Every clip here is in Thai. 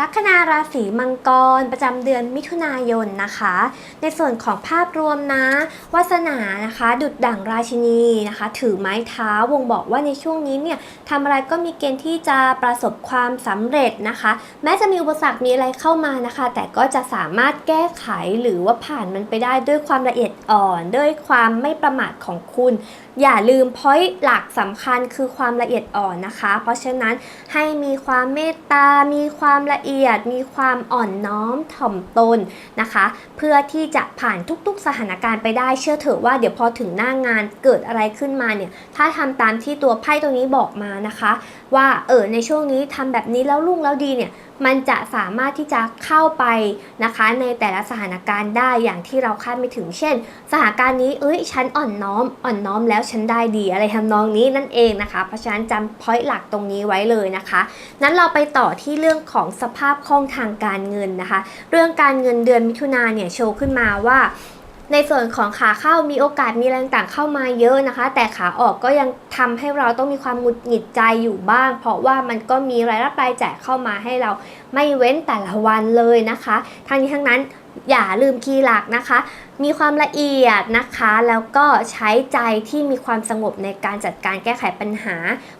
ลัคนาราศีมังกรประจำเดือนมิถุนายนนะคะ ในส่วนของภาพรวมนะวาสนานะคะ ดุดดั่งราชินีนะคะ ถือไม้เท้าวงบอกว่าในช่วงนี้เนี่ยทำอะไรก็มีเกณฑ์ที่จะประสบความสำเร็จนะคะ แม้จะมีอุปสรรคมีอะไรเข้ามานะคะ แต่ก็จะสามารถแก้ไขหรือว่าผ่านมันไปได้ด้วยความละเอียดอ่อน ด้วยความไม่ประมาทของคุณ อย่าลืมพอยต์หลักสำคัญคือความละเอียดอ่อนนะคะ เพราะฉะนั้นให้มีความเมตตา มีความละเอียด มีความอ่อนน้อมถ่อมตนนะคะ เพื่อที่จะผ่านทุกๆ สถานการณ์ไปได้เชื่อเถอะว่าเดี๋ยวพอถึงหน้างานเกิดอะไรขึ้นมาเนี่ยถ้าทำตามที่ตัวไพ่ตัวนี้บอกมานะคะ ว่าเออในช่วงนี้ทำแบบนี้แล้วรุ่งแล้วดีเนี่ย มันจะสามารถที่จะเข้าไปนะคะในแต่ละสถานการณ์ได้อย่างที่เราคาดไม่ถึง เช่น สถานการณ์นี้เอ้ยฉันอ่อนน้อม อ่อนน้อมแล้วฉันได้ดีอะไรทำนองนี้นั่นเองนะคะ เพราะฉะนั้นจำพอยต์หลักตรงนี้ไว้เลยนะคะนั้นเราไปต่อที่เรื่องของสภาพคล่องทางการเงินนะคะ เรื่องการเงินเดือนมิถุนาเนี่ยโชว์ขึ้นมาว่า ในส่วนของขาเข้ามีโอกาสมีแรงต่างเข้ามาเยอะนะคะ แต่ขาออกก็ยังทำให้เราต้องมีความหงุดหงิดใจอยู่บ้าง เพราะว่ามันก็มีรายรับรายจ่ายเข้ามาให้เราไม่เว้นแต่ละวันเลยนะคะทั้งนี้ทั้งนั้นอย่าลืมคีย์หลักนะคะ มีความละเอียดนะคะ แล้วก็ใช้ใจที่มีความสงบในการจัดการแก้ไขปัญหา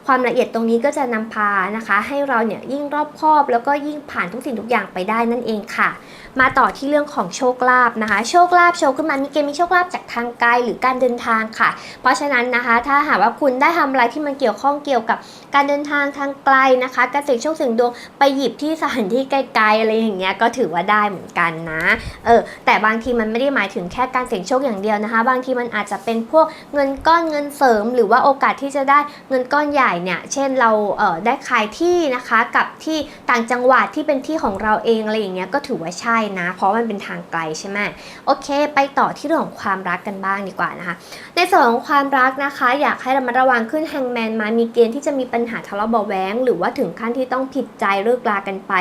ความละเอียดตรงนี้ก็จะนำพานะคะ ให้เราเนี่ยยิ่งรอบคอบ แล้วก็ยิ่งผ่านทุกสิ่งทุกอย่างไปได้นั่นเองค่ะ มาต่อที่เรื่องของโชคลาภนะคะ โชคลาภโชว์ขึ้นมามีเกณฑ์มีโชคลาภจากทางไกลหรือการเดินทางค่ะ เพราะฉะนั้นนะคะ ถ้าหากว่าคุณได้ทำอะไรที่มันเกี่ยวข้องเกี่ยวกับการเดินทางทางไกลนะคะการเสี่ยงโชคเสี่ยงดวงไปหยิบที่สถานที่ไกลๆอะไรอย่างเงี้ยก็ถือว่าได้เหมือนกันนะเออแต่บางทีมันไม่ได้หมายถึงแค่การเสี่ยงโชคอย่างเดียวนะคะ บางทีมันอาจจะเป็นพวกเงินก้อนเงินเสริม หรือว่าโอกาสที่จะได้เงินก้อนใหญ่เนี่ยเช่นเราเออได้ขายที่นะคะกับที่ต่างจังหวัดที่เป็นที่ของเราเองอะไรอย่างเงี้ยก็ถือว่าใช่นะ เพราะมันเป็นทางไกลใช่ไหมโอเค ไปต่อที่เรื่องของความรักกันบ้างดีกว่านะคะ ในส่วนของความรักนะคะ อยากให้ระมัดระวังขึ้นแฮงแมนมามีเกณฑ์ที่จะมีปัญหาทะเลาะเบาะแว้งหรือว่าถึงขั้นที่ต้องผิดใจเลิกลากันไป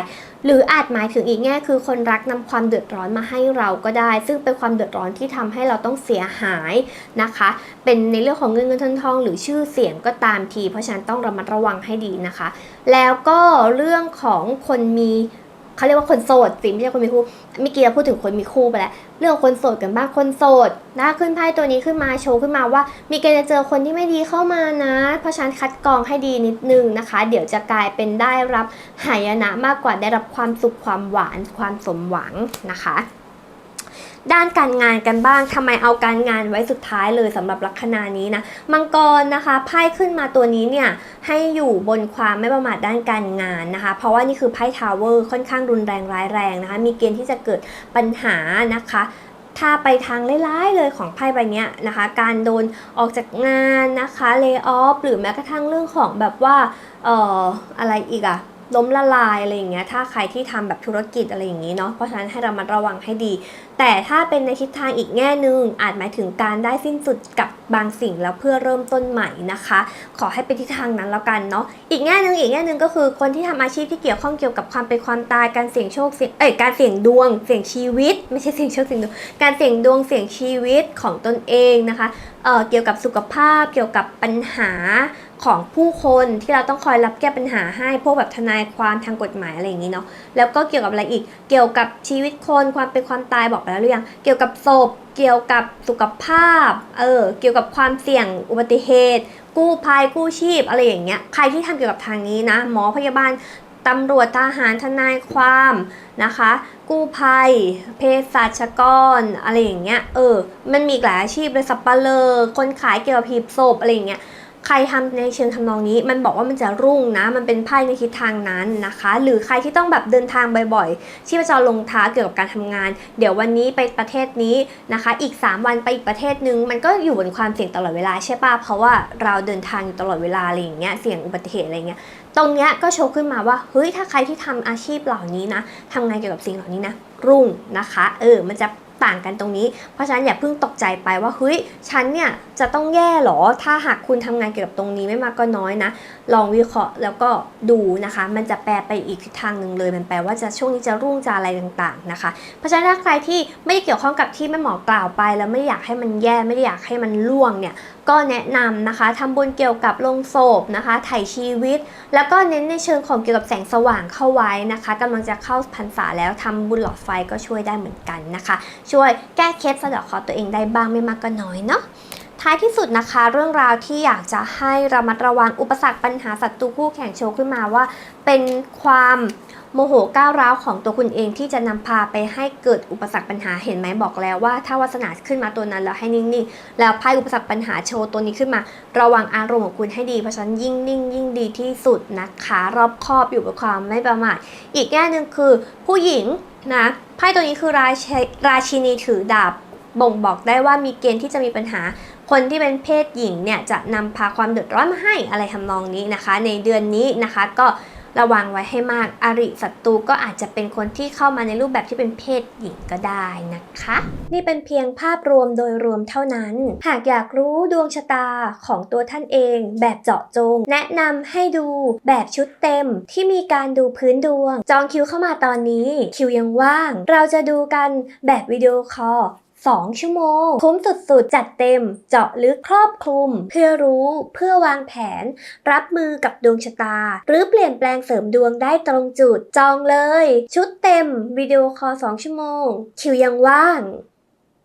หรืออาจหมายถึงอีกแง่คือคนรักนำความเดือดร้อนมาให้เราก็ได้ ซึ่งเป็นความเดือดร้อนที่ทำให้เราต้องเสียหายนะคะ เป็นในเรื่องของเงินเงินทองทอง หรือชื่อเสียงก็ตามที เพราะฉะนั้นต้องระมัดระวังให้ดีนะคะ แล้วก็เรื่องของคนมี เขาเรียกว่าคนโสดสิไม่ใช่คนมีคู่เมื่อกี้เราพูดถึงคนมีคู่ไปแล้วเรื่องคนโสดกันบ้างคนโสดนะขึ้นไพ่ตัวนี้ขึ้นมาโชว์ขึ้นมาว่า มีเกณฑ์จะเจอคนที่ไม่ดีเข้ามานะ เพราะฉะนั้นคัดกรองให้ดีนิดนึงนะคะ เดี๋ยวจะกลายเป็นได้รับหายนะมากกว่าได้รับความสุขความหวานความสมหวังนะคะ ด้านการงานกันบ้างทำไมเอาการงานไว้สุดท้ายเลยสำหรับลัคนานี้นะมังกรนะคะไพ่ขึ้นมาตัวนี้เนี่ยให้อยู่บนความไม่ประมาทด้านการงานนะคะ เพราะว่านี่คือไพ่ทาวเวอร์ค่อนข้างรุนแรงร้ายแรงนะคะมีเกณฑ์ที่จะเกิดปัญหานะคะถ้าไปทางร้ายๆเลยของไพ่ใบนี้นะคะ การโดนออกจากงานนะคะเล y off หรือแม้กระทั่งเรื่องของแบบว่าเอ่ออะไรอีกอะ ล้มละลายอะไรอย่างเงี้ยถ้าใครที่ทำแบบธุรกิจอะไรอย่างงี้เนาะเพราะฉะนั้นให้เรามาระวังให้ดี แต่ถ้าเป็นในทิศทางอีกแง่หนึ่งอาจหมายถึงการได้สิ้นสุดกับบางสิ่งแล้วเพื่อเริ่มต้นใหม่นะคะ ขอให้เป็นทิศทางนั้นแล้วกันเนาะอีกแง่หนึ่งอีกแง่หนึ่งก็คือคนที่ทำอาชีพที่เกี่ยวข้องเกี่ยวกับความเป็นความตายการเสี่ยงโชคเสี่ยงเอ้ยการเสี่ยงดวง เสี่ยงชีวิต ไม่ใช่เสี่ยงโชคเสี่ยงดวงการเสี่ยงดวงเสี่ยงชีวิตของตนเองนะคะเอ่อเกี่ยวกับสุขภาพเกี่ยวกับปัญหา ของผู้คนที่เราต้องคอยรับแก้ปัญหาให้พวกแบบทนายความทางกฎหมายอะไรอย่างนี้เนาะแล้วก็เกี่ยวกับอะไรอีก เกี่ยวกับชีวิตคนความเป็นความตายบอกไปแล้วหรือยังเกี่ยวกับศพ เกี่ยวกับสุขภาพเออเกี่ยวกับความเสี่ยงอุบัติเหตุ กู้ภัยกู้ชีพอะไรอย่างเงี้ยใครที่ทำเกี่ยวกับทางนี้นะหมอพยาบาลตำรวจทหารทนายความนะคะ กู้ภัยเภสัชกรอะไรอย่างเงี้ยเออมันมีหลายอาชีพเลยสับปะเลอคนขายเกี่ยวกับหีบศพอะไรอย่างเงี้ย ใครทำในเชิงทำนองนี้ มันบอกว่ามันจะรุ่งนะ มันเป็นไพ่ในทิศทางนั้นนะคะ หรือใครที่ต้องแบบเดินทางบ่อยๆ ชีพจรลงท้าเกี่ยวกับการทำงาน เดี๋ยววันนี้ไปประเทศนี้นะคะ อีก 3 วันไปอีกประเทศนึง มันก็อยู่บนความเสี่ยงตลอดเวลาใช่ป่ะ เพราะว่าเราเดินทางอยู่ตลอดเวลาอะไรอย่างเงี้ย เสี่ยงอุบัติเหตุอะไรเงี้ย ตรงเนี้ยก็โชว์ขึ้นมาว่า เฮ้ย ถ้าใครที่ทำอาชีพเหล่านี้นะทำงานเกี่ยวกับสิ่งเหล่านี้นะ รุ่งนะคะ เออ มันจะ ต่างกันตรงนี้ เพราะฉะนั้นอย่าเพิ่งตกใจไปว่าเฮ้ยฉันเนี่ยจะต้องแย่เหรอ ถ้าหากคุณทำงานเกี่ยวกับตรงนี้ไม่มากก็น้อยนะ ลองวิเคราะห์แล้วก็ดูนะคะ มันจะแปลไปอีกทิศทางหนึ่งเลย มันแปลว่าจะช่วงนี้จะรุ่งจะอะไรต่างๆนะคะ เพราะฉะนั้นถ้าใครที่ไม่ได้เกี่ยวข้องกับที่แม่หมอกล่าวไป แล้วไม่อยากให้มันแย่ไม่ได้อยากให้มันล่วงเนี่ยก็แนะนำนะคะทำบุญเกี่ยวกับลงศพนะคะไถ่ชีวิต แล้วก็เน้นในเชิงของเกี่ยวกับแสงสว่างเข้าไว้นะคะกำลังจะเข้าพรรษาแล้วทำบุญหลอดไฟก็ช่วยได้เหมือนกันนะคะช่วยแก้เคล็ดสะดอกคอตัวเองได้บ้างไม่มากก็น้อยเนาะ ท้ายที่สุดนะคะเรื่องราวที่อยากจะให้ระมัดระวังอุปสรรคปัญหาศัตรูคู่แข่งโชว์ขึ้นมาว่า เป็นความโมโหก้าวร้าวของตัวคุณเองที่จะนำพาไปให้เกิดอุปสรรคปัญหาเห็นไหมบอกแล้วว่า ถ้าวาสนาขึ้นมาตัวนั้นแล้วให้นิ่งๆ แล้วไพ่อุปสรรคปัญหาโชว์ตัวนี้ขึ้นมา ระวังอารมณ์ของคุณให้ดีเพราะฉะนั้นยิ่งนิ่งยิ่งดีที่สุดนะคะ รอบคอบอยู่กับความไม่ประมาทอีกแง่หนึ่งคือ ผู้หญิงนะไพ่ตัวนี้คือราชราชินีถือดาบบ่งบอกได้ว่ามีเกณฑ์ที่จะมีปัญหา คนที่เป็นเพศหญิงเนี่ยจะนำพาความเดือดร้อนมาให้อะไรทำนองนี้นะคะ ในเดือนนี้นะคะก็ระวังไว้ให้มากอริศัตรูก็อาจจะเป็นคนที่เข้ามาในรูปแบบที่เป็นเพศหญิงก็ได้นะคะ นี่เป็นเพียงภาพรวมโดยรวมเท่านั้น หากอยากรู้ดวงชะตาของตัวท่านเอง แบบเจาะจง แนะนำให้ดูแบบชุดเต็มที่มีการดูพื้นดวง จองคิวเข้ามาตอนนี้ คิวยังว่าง เราจะดูกันแบบวิดีโอคอล 2 ชั่วโมง คุ้มสุดๆ จัดเต็ม เจาะลึกครอบคลุม เพื่อรู้เพื่อวางแผน รับมือกับดวงชะตา หรือเปลี่ยนแปลงเสริมดวงได้ตรงจุด จองเลย ชุดเต็ม วิดีโอคอล2ชั่วโมง คิวยังว่าง